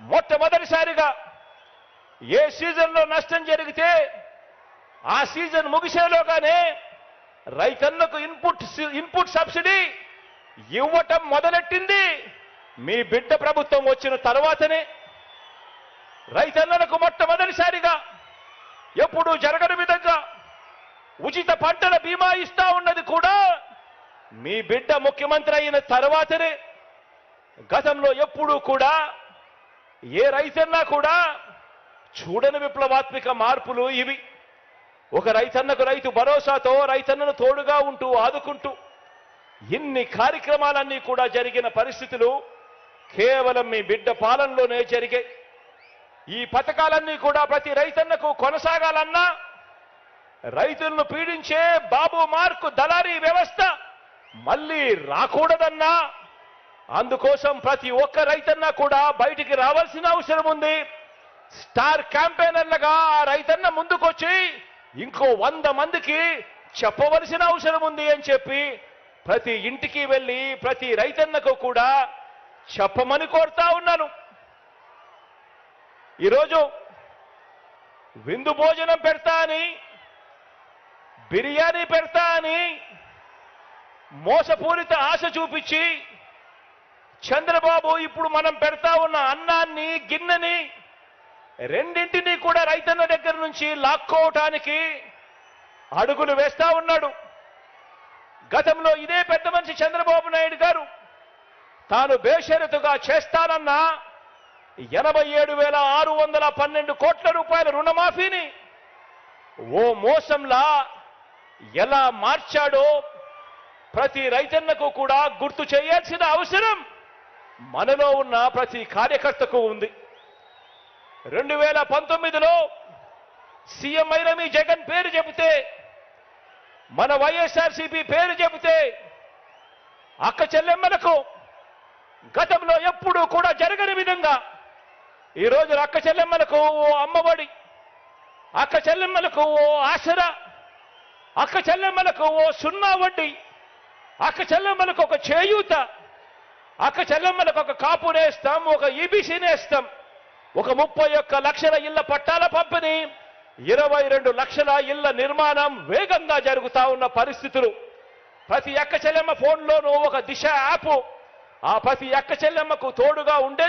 మొట్టమొదటిసారిగా ఏ సీజన్లో నష్టం జరిగితే ఆ సీజన్ ముగిసేలోగానే రైతన్నకు ఇన్పుట్ ఇన్పుట్ సబ్సిడీ ఇవ్వటం మొదలెట్టింది. మీ బిడ్డ ప్రభుత్వం వచ్చిన తర్వాతనే రైతన్నలకు మొట్టమొదటిసారిగా ఎప్పుడూ జరగని విధంగా ఉచిత పంటల బీమా ఇస్తా ఉన్నది కూడా మీ బిడ్డ ముఖ్యమంత్రి అయిన తర్వాతనే గతంలో ఎప్పుడూ కూడా ఏ రైతన్నా కూడా చూడని విప్లవాత్మిక మార్పులు ఇవి. ఒక రైతన్నకు రైతు భరోసాతో రైతన్నను తోడుగా ఉంటూ ఆదుకుంటూ ఇన్ని కార్యక్రమాలన్నీ కూడా జరిగిన పరిస్థితులు కేవలం మీ బిడ్డ పాలనలోనే జరిగాయి. ఈ పథకాలన్నీ కూడా ప్రతి రైతన్నకు కొనసాగాలన్నా రైతులను పీడించే బాబు మార్కు దళారీ వ్యవస్థ మళ్ళీ రాకూడదన్నా అందుకోసం ప్రతి ఒక్క రైతన్న కూడా బయటికి రావాల్సిన అవసరం ఉంది. స్టార్ క్యాంపెయినర్లుగా ఆ రైతన్న ముందుకొచ్చి ఇంకో వంద మందికి చెప్పవలసిన అవసరం ఉంది అని చెప్పి ప్రతి ఇంటికి వెళ్ళి ప్రతి రైతన్నకు కూడా చెప్పమని కోరుతా ఉన్నాను. ఈరోజు విందు భోజనం పెడతా అని బిర్యానీ పెడతా అని మోసపూరిత ఆశ చూపించి చంద్రబాబు ఇప్పుడు మనం పెడతా ఉన్న అన్నాన్ని గిన్నెని రెండింటినీ కూడా రైతన్న దగ్గర నుంచి లాక్కోవటానికి అడుగులు వేస్తా ఉన్నాడు. గతంలో ఇదే పెద్ద మనిషి చంద్రబాబు నాయుడు గారు తాను బేషరతుగా చేస్తానన్న ఎనభై ఏడు వేల ఆరు వందల పన్నెండు కోట్ల రూపాయల రుణమాఫీని ఓ మోసంలా ఎలా మార్చాడో ప్రతి రైతన్నకు కూడా గుర్తు చేయాల్సిన అవసరం. మనలో ఉన్న ప్రతి కార్యకర్తకు ఉంది. రెండు వేల పంతొమ్మిదిలో సీఎం అయిన మీ జగన్ పేరు చెబితే మన వైఎస్ఆర్సీపీ పేరు చెబితే అక్క చెల్లెమ్మలకు గతంలో ఎప్పుడూ కూడా జరగని విధంగా ఈరోజు అక్క చెల్లెమ్మలకు ఓ అమ్మఒడి అక్క చెల్లెమ్మలకు ఓ ఆసరా అక్క చెల్లెమ్మలకు ఓ సున్నా వడ్డీ అక్క చెల్లెమ్మలకు ఒక చేయూత అక్క చెల్లమ్మలకు ఒక కాపునేస్తాం ఒక ఈబీసీ నేస్తాం. ఒక ముప్పై ఒక్క లక్షల ఇళ్ళ పట్టాల పంపిణీ ఇరవై రెండు లక్షల ఇళ్ళ నిర్మాణం వేగంగా జరుగుతా ఉన్న పరిస్థితులు. ప్రతి అక్క చెల్లెమ్మ ఫోన్లోనూ ఒక దిశ యాప్. ఆ ప్రతి అక్క చెల్లెమ్మకు తోడుగా ఉండే